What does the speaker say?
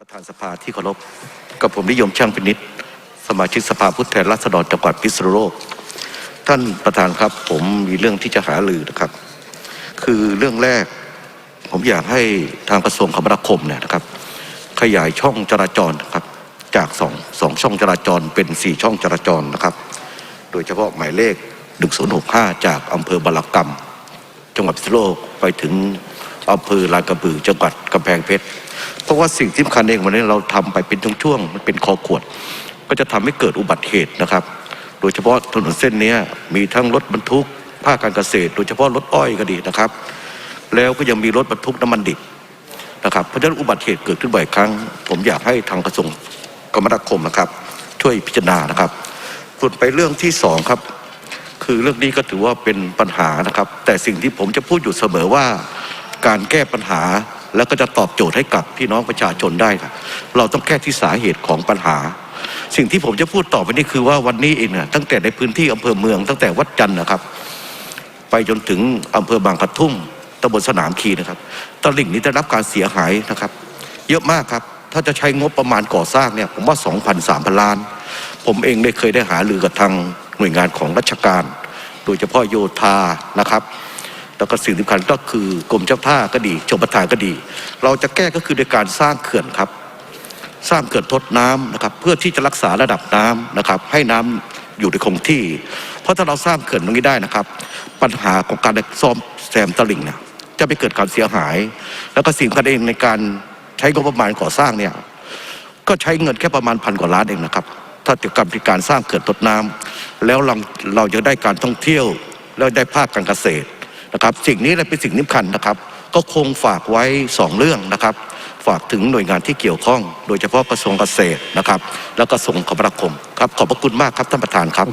ประธานสภาที่เคารพกับผมนิยมช่างพินิษสมาชิกสภาผู้แทนราษฎรจังหวัดพิษณุโลก ท่านประธานครับผมมีเรื่องที่จะหารือนะครับ คือเรื่องแรก ผมอยากให้ทางกระทรวงคมนาคมเนี่ยนะครับ ขยายช่องจราจรนะครับจากสองสองช่องจราจรเป็นสี่ช่องจราจรนะครับ โดยเฉพาะหมายเลข 1065 จากอำเภอบารกรรม จังหวัดพิษณุโลกไปถึง อำเภอลาดกระบือจังหวัดกำแพงเพชร เพราะว่าสิ่งที่สำคัญเองวันนี้เราทำไปเป็นช่วงๆมันเป็นคอขวด ก็จะทำให้เกิดอุบัติเหตุนะครับ โดยเฉพาะถนนเส้นนี้มีทั้งรถบรรทุกภาคการเกษตร โดยเฉพาะรถอ้อยก็ดีนะครับ แล้วก็ยังมีรถบรรทุกน้ำมันดิบนะครับเพราะฉะนั้นอุบัติเหตุเกิดขึ้นบ่อยครั้ง ผมอยากให้ทางกระทรวงคมนาคมนะครับ ช่วยพิจารณานะครับส่วนไปเรื่องที่สองครับ คือเรื่องนี้ก็ถือว่าเป็นปัญหานะครับ แต่สิ่งที่ผมจะพูดอยู่เสมอว่า การแก้ปัญหา แล้วก็จะตอบโจทย์ให้กับพี่น้องประชาชนได้ครับเราต้องแก้ที่สาเหตุของปัญหา สิ่งที่ผมจะพูดต่อไปนี้คือว่าวันนี้เองเนี่ยตั้งแต่ในพื้นที่อำเภอเมือง ตั้งแต่วัดจันทร์นะครับ ไปจนถึงอำเภอบางกระทุ่มตำบลสนามคีนะครับตลิ่งนี้ได้รับการเสียหายนะครับ เยอะมากครับ ถ้าจะใช้งบประมาณก่อสร้างเนี่ยผมว่า 2,000 3,000 ล้าน ผมเองได้เคยได้หารือกับทางหน่วยงานของราชการ โดยเฉพาะโยธานะครับ แล้วก็สิ่งสำคัญก็คือกรมเจ้าท่าก็ดีชมประทานก็ดี เราจะแก้ก็คือโดยการสร้างเขื่อนครับ สร้างเขื่อนทดน้ำนะครับ เพื่อที่จะรักษาระดับน้ำนะครับ ให้น้ำอยู่ในคงที่ เพราะถ้าเราสร้างเขื่อนตรงนี้ได้นะครับ ปัญหาของการซ่อมแซมตลิ่งเนี่ยจะไม่เกิดการเสียหาย แล้วก็สิ่งสำคัญเองในการใช้งบประมาณก่อสร้างเนี่ยก็ใช้เงินแค่ประมาณพันกว่าล้านเองนะครับ ถ้าเกี่ยวกับการสร้างเขื่อนทดน้ำแล้วเราเราจะได้การท่องเที่ยวแล้วได้ภาคการเกษตร นะครับสิ่งนี้และเป็นสิ่งสำคัญนะครับ ก็คงฝากไว้สองเรื่องนะครับ ฝากถึงหน่วยงานที่เกี่ยวข้อง โดยเฉพาะกระทรวงเกษตรนะครับ แล้วก็กระทรวงคมนาคมครับขอบพระคุณมากครับท่านประธานครับ